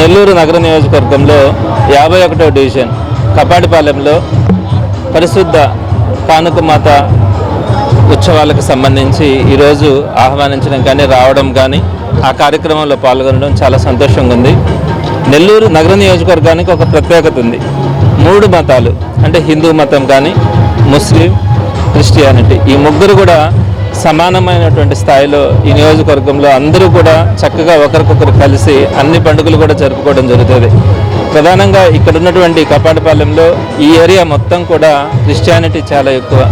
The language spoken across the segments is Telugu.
నెల్లూరు నగర నియోజకవర్గంలో యాభై ఒకటో డివిజన్ కపాటిపాలెంలో పరిశుద్ధ కానుకమాత ఉత్సవాలకు సంబంధించి ఈరోజు ఆహ్వానించడం కానీ రావడం కానీ ఆ కార్యక్రమంలో పాల్గొనడం చాలా సంతోషంగా ఉంది. నెల్లూరు నగర నియోజకవర్గానికి ఒక ప్రత్యేకత ఉంది. మూడు మతాలు అంటే హిందూ మతం కానీ ముస్లిం క్రిస్టియానిటీ ఈ ముగ్గురు కూడా సమానమైనటువంటి స్థాయిలో ఈ నియోజకవర్గంలో అందరూ కూడా చక్కగా ఒకరికొకరు కలిసి అన్ని పండుగలు కూడా జరుపుకోవడం జరుగుతుంది. ప్రధానంగా ఇక్కడ ఉన్నటువంటి కపాటపాలెంలో ఈ ఏరియా మొత్తం కూడా క్రిస్టియానిటీ చాలా ఎక్కువ.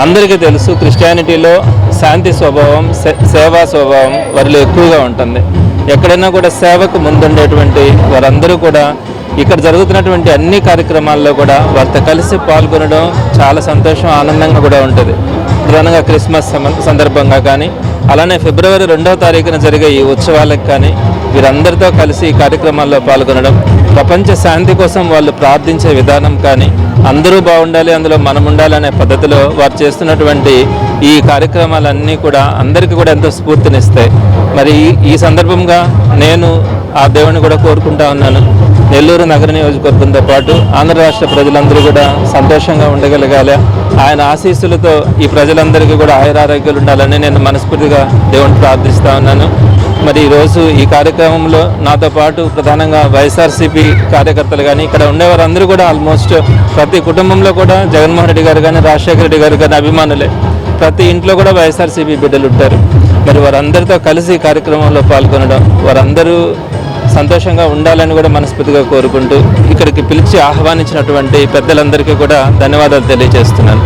అందరికీ తెలుసు క్రిస్టియానిటీలో శాంతి స్వభావం సే- సేవా స్వభావం వారిలో ఎక్కువగా ఉంటుంది. ఎక్కడైనా కూడా సేవకు ముందుండేటువంటి వారందరూ కూడా ఇక్కడ జరుగుతున్నటువంటి అన్ని కార్యక్రమాల్లో కూడా వారితో కలిసి పాల్గొనడం చాలా సంతోషం ఆనందంగా కూడా ఉంటుంది. ప్రధానంగా క్రిస్మస్ సమ- సందర్భంగా కానీ అలానే ఫిబ్రవరి రెండవ తారీఖున జరిగే ఈ ఉత్సవాలకు కానీ వీరందరితో కలిసి ఈ కార్యక్రమాల్లో పాల్గొనడం ప్రపంచ శాంతి కోసం వాళ్ళు ప్రార్థించే విధానం కానీ అందరూ బాగుండాలి అందులో మనం ఉండాలి అనే పద్ధతిలో వారు చేస్తున్నటువంటి ఈ కార్యక్రమాలన్నీ కూడా అందరికీ కూడా ఎంతో స్ఫూర్తినిస్తాయి. మరి ఈ- సందర్భంగా నేను ఆ దేవుని కూడా కోరుకుంటా ఉన్నాను. నెల్లూరు నగర నియోజకవర్గంతో పాటు ఆంధ్ర రాష్ట్ర ప్రజలందరూ కూడా సంతోషంగా ఉండగలగాలి. ఆయన ఆశీస్సులతో ఈ ప్రజలందరికీ కూడా ఆయురారోగ్యాలు ఉండాలని నేను మనస్ఫూర్తిగా దేవుని ప్రార్థిస్తా ఉన్నాను. మరి ఈరోజు ఈ కార్యక్రమంలో నాతో పాటు ప్రధానంగా వైఎస్ఆర్సీపీ కార్యకర్తలు కానీ ఇక్కడ ఉండేవారందరూ కూడా ఆల్మోస్ట్ ప్రతి కుటుంబంలో కూడా జగన్మోహన్ రెడ్డి గారు కానీ రాజశేఖర రెడ్డి గారు కానీ అభిమానులే. ప్రతి ఇంట్లో కూడా వైఎస్ఆర్సీపీ బిడ్డలు ఉంటారు. మరి వారందరితో కలిసి కార్యక్రమంలో పాల్గొనడం వారందరూ సంతోషంగా ఉండాలని కూడా మనస్ఫూర్తిగా కోరుకుంటూ ఇక్కడికి పిలిచి ఆహ్వానించినటువంటి పెద్దలందరికీ కూడా ధన్యవాదాలు తెలియజేస్తున్నాను.